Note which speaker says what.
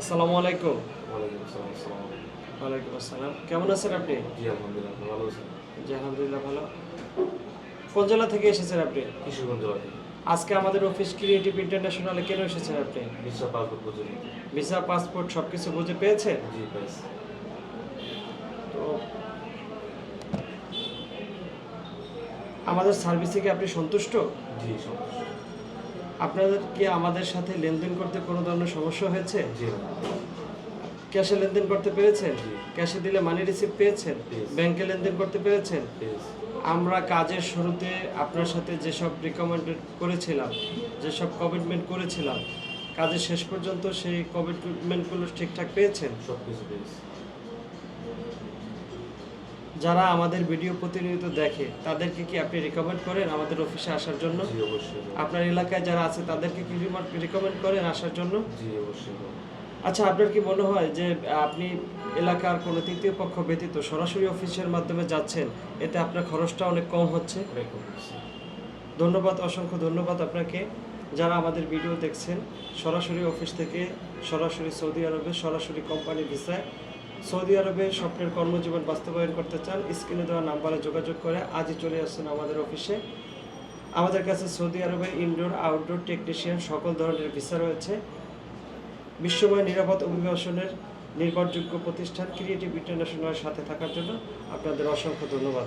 Speaker 1: আসসালামু আলাইকুম।
Speaker 2: ওয়ালাইকুম আসসালাম
Speaker 1: কেমন আছেন আপনি?
Speaker 2: জি আলহামদুলিল্লাহ ভালো আছেন?
Speaker 1: জি আলহামদুলিল্লাহ ভালো। কোন জেলা থেকে এসেছেন আপনি?
Speaker 2: কিশোরগঞ্জ জেলা থেকে।
Speaker 1: আজকে আমাদের অফিস ক্রিয়েটিভ ইন্টারন্যাশনালে কেন এসেছেন আপনি?
Speaker 2: বিশ্ব পাসপোর্ট বুঝে
Speaker 1: ভিসা পাসপোর্ট সব কিছু বুঝে পেয়েছেন?
Speaker 2: জি পাইছি
Speaker 1: তো আমাদের সার্ভিসে কি আপনি সন্তুষ্ট?
Speaker 2: জি সন্তুষ্ট।
Speaker 1: আপনাদের কি আমাদের সাথে লেনদেন করতে কোনো ধরনের সমস্যা হয়েছে?
Speaker 2: জি
Speaker 1: ক্যাশে লেনদেন করতে পেরেছেন? ক্যাশে দিলে মানি রিসিভ পেয়েছেন? ব্যাংকে লেনদেন করতে পেরেছেন? আমরা কাজের শুরুতে আপনার সাথে যেসব রিকমেন্ডেড করেছিলাম যেসব কমিটমেন্ট করেছিলাম কাজের শেষ পর্যন্ত সেই কমিটমেন্টগুলো ঠিকঠাক পেয়েছেন?
Speaker 2: সব কিছু পেয়েছি।
Speaker 1: যারা আমাদের ভিডিও প্রতিনিয়ত দেখে তাদেরকে কি আপনি রিকমেন্ড করেন আমাদের অফিসে আসার জন্য?
Speaker 2: অবশ্যই।
Speaker 1: আপনার এলাকায় যারা আছে তাদেরকে কি রিকমেন্ড করেন আসার জন্য?
Speaker 2: অবশ্যই।
Speaker 1: আচ্ছা আপনার কি মনে হয় যে আপনি এলাকার কোনো তৃতীয় পক্ষ ব্যতীত সরাসরি অফিসের মাধ্যমে যাচ্ছেন এতে আপনার খরচটা অনেক কম হচ্ছে। ধন্যবাদ অসংখ্য ধন্যবাদ আপনাকে। যারা আমাদের ভিডিও দেখছেন সরাসরি অফিস থেকে সরাসরি সৌদি আরবে সরাসরি কোম্পানি ভিসায় সৌদি আরবে স্বপ্নের কর্মজীবন বাস্তবায়ন করতে চান, স্ক্রিনে দেওয়া নাম্বারে যোগাযোগ করে আজই চলে আসছেন আমাদের অফিসে। আমাদের কাছে সৌদি আরবে ইনডোর, আউটডোর টেকনিশিয়ান সকল ধরনের ভিসা রয়েছে। বিশ্বময় নিরাপদ অভিবাসনের নির্ভরযোগ্য প্রতিষ্ঠান ক্রিয়েটিভ ইন্টারন্যাশনালের সাথে থাকার জন্য আপনাদের অসংখ্য ধন্যবাদ।